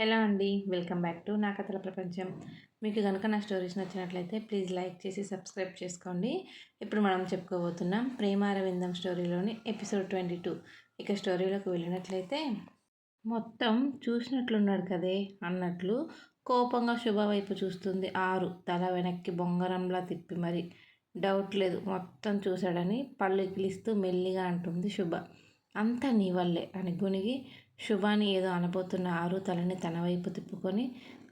Hello అండి welcome back to నా కథల ప్రపంచం. మీకు కనుక నా స్టోరీస్ నచ్చినట్లయితే ప్లీజ్ లైక్ చేసి సబ్స్క్రైబ్ చేసుకోండి. ఇప్పుడు మనం చెప్పుకోబోతున్నాం ప్రేమారవిందం స్టోరీలోని ఎపిసోడ్ ట్వంటీ టూ. ఇక స్టోరీలోకి వెళ్ళినట్లయితే మొత్తం చూసినట్లున్నాడు కదే అన్నట్లు కోపంగా శుభ వైపు చూస్తుంది ఆరు. తల వెనక్కి బొంగరంలా తిప్పి మరి. డౌట్ లేదు మొత్తం చూశాడని పళ్ళు ఎగిలిస్తూ మెల్లిగా అంటుంది శుభ. అంతా నీ వల్లే అని గునిగి శుభాని ఏదో అనబోతున్న ఆరు తలని తన వైపు తిప్పుకొని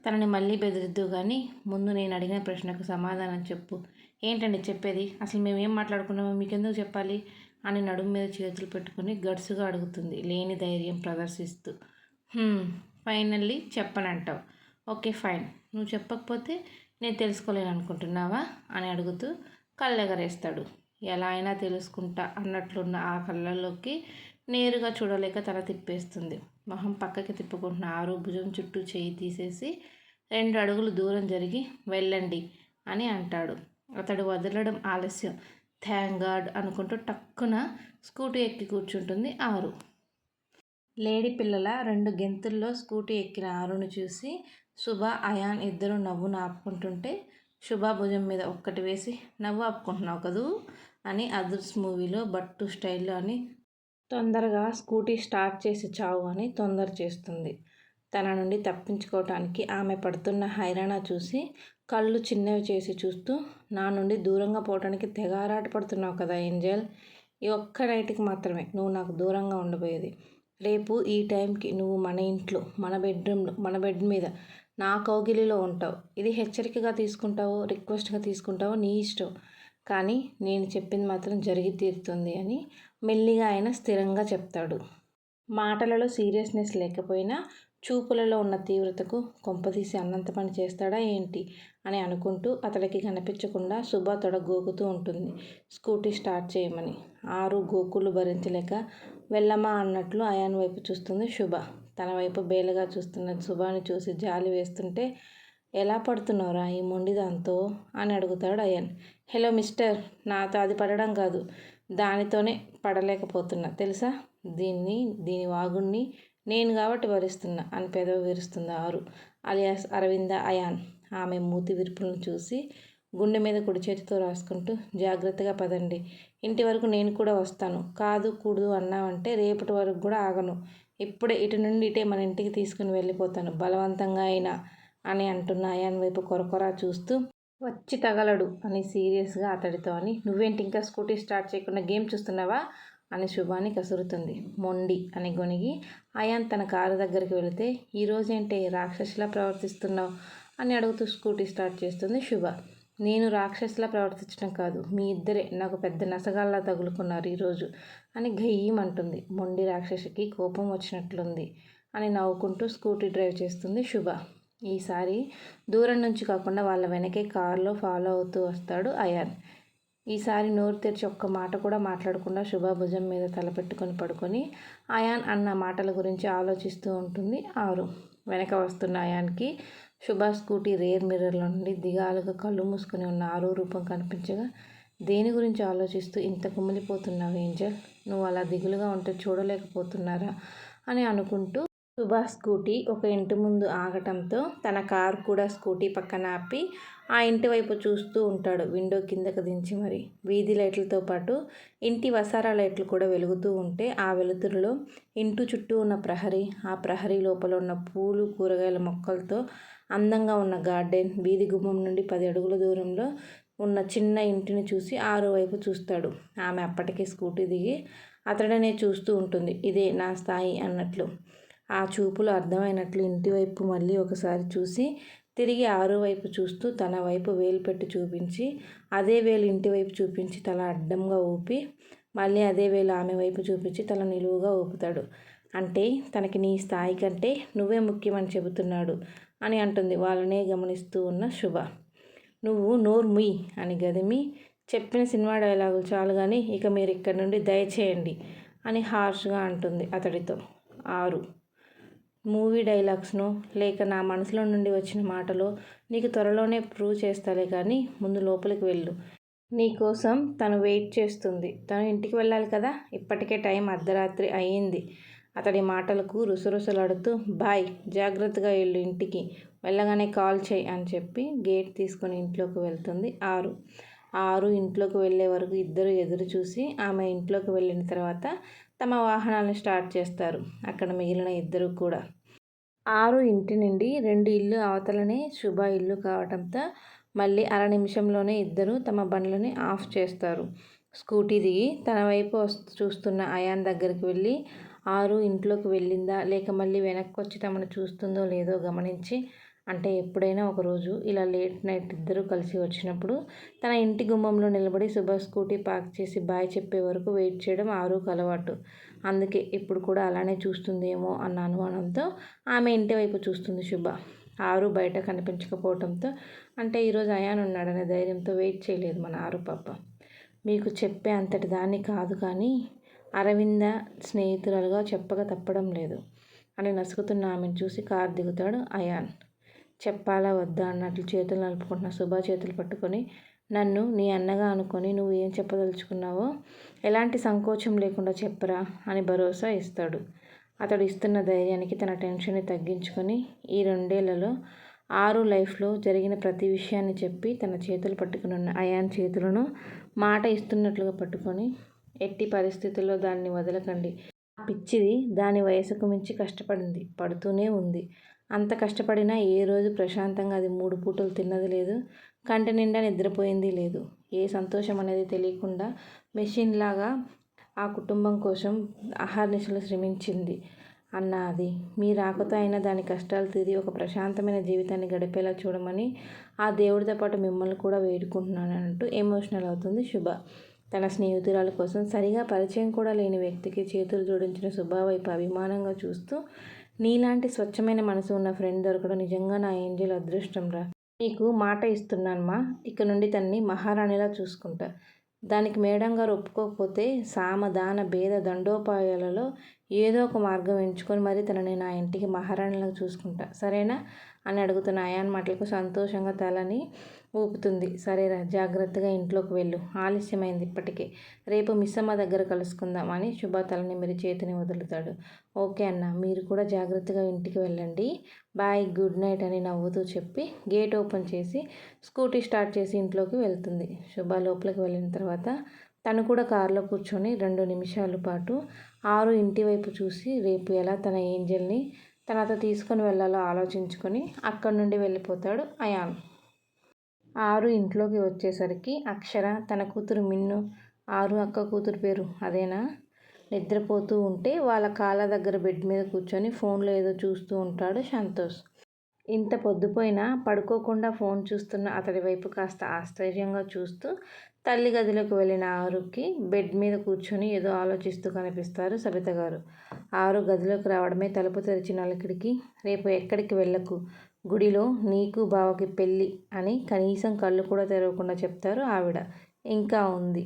తనని మళ్ళీ బెదిరిద్దు కానీ ముందు నేను అడిగిన ప్రశ్నకు సమాధానం చెప్పు. ఏంటండి చెప్పేది? అసలు మేము ఏం మాట్లాడుకున్నామో మీకెందుకు చెప్పాలి? అని నడుము మీద చేతులు పెట్టుకుని గడుసుగా అడుగుతుంది లేని ధైర్యం ప్రదర్శిస్తూ. ఫైనల్లీ చెప్పనంటావు. Okay fine. నువ్వు చెప్పకపోతే నేను తెలుసుకోలేను అనుకుంటున్నావా? అని అడుగుతూ కళ్ళెగరేస్తాడు. ఎలా అయినా తెలుసుకుంటా అన్నట్లున్న ఆ కళ్ళల్లోకి నేరుగా చూడలేక తల తిప్పేస్తుంది. మొహం పక్కకి తిప్పుకుంటున్న ఆరు భుజం చుట్టూ చేయి తీసేసి రెండు అడుగులు దూరం జరిగి వెళ్ళండి అని అంటాడు. అతడు వదలడం ఆలస్యం. థ్యాంక్ గాడ్ అనుకుంటూ టక్కున స్కూటీ ఎక్కి కూర్చుంటుంది ఆరు. లేడీ పిల్లల రెండు గెంతుల్లో స్కూటీ ఎక్కిన ఆరును చూసి శుభ అయాన్ ఇద్దరు నవ్వు ఆపుకుంటుంటే శుభ భుజం మీద ఒక్కటి వేసి నవ్వు ఆపుకుంటున్నావు కదూ? అని అదర్స్ మూవీలో బట్టు స్టైల్లో అని తొందరగా స్కూటీ స్టార్ట్ చేసి చావు అని తొందర చేస్తుంది. తన నుండి తప్పించుకోవటానికి ఆమె పడుతున్న హైరాణ చూసి కళ్ళు చిన్నవి చేసి చూస్తూ నా నుండి దూరంగా పోవటానికి తెగ పడుతున్నావు కదా ఏంజల్? ఈ ఒక్క నైట్కి మాత్రమే. నువ్వు నాకు దూరంగా ఉండబోయేది. రేపు ఈ టైంకి నువ్వు మన ఇంట్లో మన బెడ్రూమ్లో మన బెడ్ మీద నా కౌగిలిలో ఉంటావు. ఇది హెచ్చరికగా తీసుకుంటావో రిక్వెస్ట్గా తీసుకుంటావో నీ ఇష్టం. కానీ నేను చెప్పింది మాత్రం జరిగి తీరుతుంది అని మెల్లిగా ఆయన స్థిరంగా చెప్తాడు. మాటలలో సీరియస్నెస్ లేకపోయినా చూపులలో ఉన్న తీవ్రతకు కొంపదీసి అన్నంత పని చేస్తాడా ఏంటి అని అనుకుంటూ అతడికి కనిపించకుండా శుభ తొడ గోకుతూ ఉంటుంది. స్కూటీ స్టార్ట్ చేయమని. ఆరు గోకులు భరించలేక వెళ్ళమా అన్నట్లు అయాన్ వైపు చూస్తుంది శుభ తన వైపు బేలగా చూస్తున్న శుభాని చూసి జాలి వేస్తుంటే ఎలా పడుతున్నావురా ఈ మొండి దాంతో అని అడుగుతాడు అయాన్. హలో మిస్టర్ నాతో అది పడడం కాదు. దానితోనే పడలేకపోతున్నా. తెలుసా? దీన్ని దీని వాగుణ్ణి నేను కాబట్టి భరిస్తున్నా అని పెదవి విరుస్తుంది ఆరు. అలియాస్ అరవింద అయాన్. ఆమె మూతి విరుపులను చూసి గుండె మీద కుడి చేతితో రాసుకుంటూ జాగ్రత్తగా పదండి. ఇంటి వరకు నేను కూడా వస్తాను. కాదు కూడదు అన్నావంటే రేపటి వరకు కూడా ఆగను. ఇప్పుడే ఇటు నుండి ఇటే మన ఇంటికి తీసుకుని వెళ్ళిపోతాను. బలవంతంగా అయినా అని అంటున్న అయాన్ వైపు కొరకొర చూస్తూ వచ్చి తగలడు అని సీరియస్గా అతడితో అని నువ్వేంటి ఇంకా స్కూటీ స్టార్ట్ చేయకుండా గేమ్ చూస్తున్నావా? అని శుభాని కసురుతుంది. మొండి అని గొనిగి అయాన్ తన కారు దగ్గరికి వెళితే ఈరోజేంటే రాక్షసులా ప్రవర్తిస్తున్నావు? అని అడుగుతూ స్కూటీ స్టార్ట్ చేస్తుంది శుభ. నేను రాక్షసులా ప్రవర్తించడం కాదు మీ ఇద్దరే నాకు పెద్ద నసగాల్లా తగులుకున్నారు ఈరోజు అని గయ్యమంటుంది మొండి రాక్షసికి కోపం వచ్చినట్లుంది అని నవ్వుకుంటూ స్కూటీ డ్రైవ్ చేస్తుంది శుభ. ఈసారి దూరం నుంచి కాకుండా వాళ్ళ వెనకే కారులో ఫాలో అవుతూ వస్తాడు అయాన్. ఈసారి నోరు తెరిచి ఒక్క మాట కూడా మాట్లాడకుండా శుభ భుజం మీద తలపెట్టుకొని పడుకొని అయాన్ అన్న మాటల గురించి ఆలోచిస్తూ ఉంటుంది ఆరు. వెనక వస్తున్న అయాన్కి శుభ స్కూటీ రేర్ మిర్రర్లో నుండి దిగాలుగా కళ్ళు మూసుకొని ఉన్న ఆరు రూపం కనిపించగా దేని గురించి ఆలోచిస్తూ ఇంత కుమిలిపోతున్నావు ఏంజల్? నువ్వు అలా దిగులుగా ఉంటే చూడలేకపోతున్నారా? అని అనుకుంటూ సుభాష్ స్కూటీ ఒక ఇంటి ముందు ఆగటంతో తన కార్ కూడా స్కూటీ పక్కన ఆపి ఆ ఇంటి వైపు చూస్తూ ఉంటాడు విండో కిందకు దించి మరి. వీధి లైట్లతో పాటు ఇంటి వసారా లైట్లు కూడా వెలుగుతూ ఉంటే ఆ వెలుతురులో ఇంటి చుట్టూ ఉన్న ప్రహరీ ఆ ప్రహరీ లోపల ఉన్న పూలు కూరగాయల మొక్కలతో అందంగా ఉన్న గార్డెన్ వీధి గుమ్మం నుండి పది అడుగుల దూరంలో ఉన్న చిన్న ఇంటిని చూసి ఆరో వైపు చూస్తాడు. ఆమె అప్పటికే స్కూటీ దిగి అతడనే చూస్తూ ఉంటుంది. ఇదే నా స్థాయి అన్నట్లు. ఆ చూపులు అర్థమైనట్లు ఇంటివైపు మళ్ళీ ఒకసారి చూసి తిరిగి ఆరో వైపు చూస్తూ తన వైపు వేలు పెట్టి చూపించి అదే వేలు ఇంటివైపు చూపించి తల అడ్డంగా ఊపి మళ్ళీ అదే వేలు ఆమె వైపు చూపించి తల నిలువుగా ఊపుతాడు. అంటే తనకి నీ స్థాయి కంటే నువ్వే ముఖ్యమని చెబుతున్నాడు అని అంటుంది వాళ్ళనే గమనిస్తూ ఉన్న శుభ. నువ్వు నోరు అని గదిమి చెప్పిన సినిమా డైలాగులు చాలు కానీ ఇక మీరు ఇక్కడి నుండి దయచేయండి అని హార్ష్గా అంటుంది అతడితో. ఆరు. మూవీ డైలాగ్స్ను లేక నా మనసులో నుండి వచ్చిన మాటలు నీకు త్వరలోనే ప్రూవ్ చేస్తాలే కానీ ముందు లోపలికి వెళ్ళు. నీ కోసం తను వెయిట్ చేస్తుంది. తను ఇంటికి వెళ్ళాలి కదా? ఇప్పటికే టైం అర్ధరాత్రి అయ్యింది. అతడి మాటలకు రుసరుసలాడుతూ బాయ్ జాగ్రత్తగా వెళ్ళు ఇంటికి. వెళ్ళగానే కాల్ చేయి అని చెప్పి గేట్ తీసుకొని ఇంట్లోకి వెళ్తుంది ఆరు. ఆరు ఇంట్లోకి వెళ్ళే వరకు ఇద్దరు ఎదురు చూసి ఆమె ఇంట్లోకి వెళ్ళిన తర్వాత తమ వాహనాలను స్టార్ట్ చేస్తారు. అక్కడ మిగిలిన ఇద్దరు కూడా. ఆరు ఇంటి నుండి రెండు ఇల్లు అవతలనే శుభ ఇల్లు కావడంతో మళ్ళీ అర నిమిషంలోనే ఇద్దరు తమ బండ్లని ఆఫ్ చేస్తారు. స్కూటీ దిగి తన వైపు చూస్తున్న అయాన్ దగ్గరికి వెళ్ళి ఆరు ఇంట్లోకి వెళ్ళిందా? లేక మళ్ళీ వెనక్కి వచ్చి తమను చూస్తుందో లేదో గమనించి అంటే ఎప్పుడైనా ఒకరోజు ఇలా లేట్ నైట్ ఇద్దరు కలిసి వచ్చినప్పుడు తన ఇంటి గుమ్మంలో నిలబడి శుభ స్కూటీ పార్క్ చేసి బాయ్ చెప్పే వరకు వెయిట్ చేయడం ఆరుకు అలవాటు. అందుకే ఇప్పుడు కూడా అలానే చూస్తుందేమో అన్న అనుమానంతో ఆమె ఇంటి వైపు చూస్తుంది శుభ ఆరు బయట కనిపించకపోవడంతో అంటే ఈరోజు అయాన్ ఉన్నాడనే ధైర్యంతో వెయిట్ చేయలేదు మన ఆరు పాప. మీకు చెప్పే అంతటి దాన్ని కాదు కానీ అరవింద స్నేహితురాలుగా చెప్పక తప్పడం లేదు అని నసుకుతున్న ఆమెను చూసి కారు దిగుతాడు అయాన్. చెప్పాలా వద్దా అన్నట్లు చేతులు నలుపుకుంటున్న సుభా చేతులు పట్టుకొని నన్ను నీ అన్నగా అనుకొని నువ్వు ఏం చెప్పదలుచుకున్నావో ఎలాంటి సంకోచం లేకుండా చెప్పరా అని భరోసా ఇస్తాడు. అతడు ఇస్తున్న ధైర్యానికి తన టెన్షన్ని తగ్గించుకొని ఈ రెండేళ్ళలో ఆరు లైఫ్లో జరిగిన ప్రతి విషయాన్ని చెప్పి తన చేతులు పట్టుకున్న అయాన్ చేతులను మాట ఇస్తున్నట్లుగా పట్టుకొని ఎట్టి పరిస్థితుల్లో దాన్ని వదలకండి. పిచ్చిది దాని వయసుకు మించి కష్టపడింది పడుతూనే ఉంది. అంత కష్టపడినా ఏ రోజు ప్రశాంతంగా అది మూడు పూటలు తిన్నది లేదు. కంటి నిండా నిద్రపోయింది లేదు. ఏ సంతోషం అనేది తెలియకుండా మెషిన్ లాగా ఆ కుటుంబం కోసం అహర్నిశలు శ్రమించింది. అన్న అది మీ రాకతో అయినా దాని కష్టాలు తీరి ఒక ప్రశాంతమైన జీవితాన్ని గడిపేలా చూడమని ఆ దేవుడితో పాటు మిమ్మల్ని కూడా వేడుకుంటున్నాను అంటూ ఎమోషనల్ అవుతుంది శుభ. తన స్నేహితురాల కోసం సరిగా పరిచయం కూడా లేని వ్యక్తికి చేతులు జోడించిన శుభ వైపు అభిమానంగా చూస్తూ నీలాంటి స్వచ్ఛమైన మనసు ఉన్న ఫ్రెండ్ దొరకడం నిజంగా నా ఏంజల్ అదృష్టం రా. నీకు మాట ఇస్తున్నానమ్మా ఇక నుండి తన్ని మహారాణిలా చూసుకుంటా. దానికి మేడం గారు ఒప్పుకోకపోతే సామ దాన భేద దండోపాయాలలో ఏదో ఒక మార్గం ఎంచుకొని మరి తనని నా ఇంటికి మహారాణిలాగా చూసుకుంటా. సరేనా? అని అడుగుతున్న అయాన్ మాటలకు సంతోషంగా తలని ఊపుతుంది. సరేరా జాగ్రత్తగా ఇంట్లోకి వెళ్ళు. ఆలస్యమైంది ఇప్పటికే. రేపు మిస్సమ్మ దగ్గర కలుసుకుందాం అని శుభ తలని మీరు చేతిని వదులుతాడు. ఓకే అన్న మీరు కూడా జాగ్రత్తగా ఇంటికి వెళ్ళండి. బాయ్ గుడ్ నైట్ అని నవ్వుతూ చెప్పి గేట్ ఓపెన్ చేసి స్కూటీ స్టార్ట్ చేసి ఇంట్లోకి వెళ్తుంది. శుభ లోపలికి వెళ్ళిన తర్వాత తను కూడా కారులో కూర్చొని రెండు నిమిషాల పాటు ఆరు ఇంటి వైపు చూసి రేపు ఎలా తన ఏంజల్ని తనతో తీసుకొని వెళ్ళాలో ఆలోచించుకొని అక్కడి నుండి వెళ్ళిపోతాడు అయాన్. ఆరు ఇంట్లోకి వచ్చేసరికి అక్షర తన కూతురు మిన్ను. ఆరు అక్క కూతురు పేరు అదేనా? నిద్రపోతూ ఉంటే వాళ్ళ కాళ్ళ దగ్గర బెడ్ మీద కూర్చొని ఫోన్లో ఏదో చూస్తూ ఉంటాడు సంతోష్. ఇంత పొద్దుపోయినా పడుకోకుండా ఫోన్ చూస్తున్న అతడి వైపు కాస్త ఆశ్చర్యంగా చూస్తూ తల్లి గదిలోకి వెళ్ళిన ఆరుకి బెడ్ మీద కూర్చొని ఏదో ఆలోచిస్తూ కనిపిస్తారు సబిత గారు. ఆరు గదిలోకి రావడమే తలుపు తెరిచిన అలకిడికి రేపు ఎక్కడికి వెళ్ళకు? గుడిలో నీకు బావకి పెళ్ళి అని కనీసం కళ్ళు కూడా తెరవకుండా చెప్తారు ఆవిడ. ఇంకా ఉంది.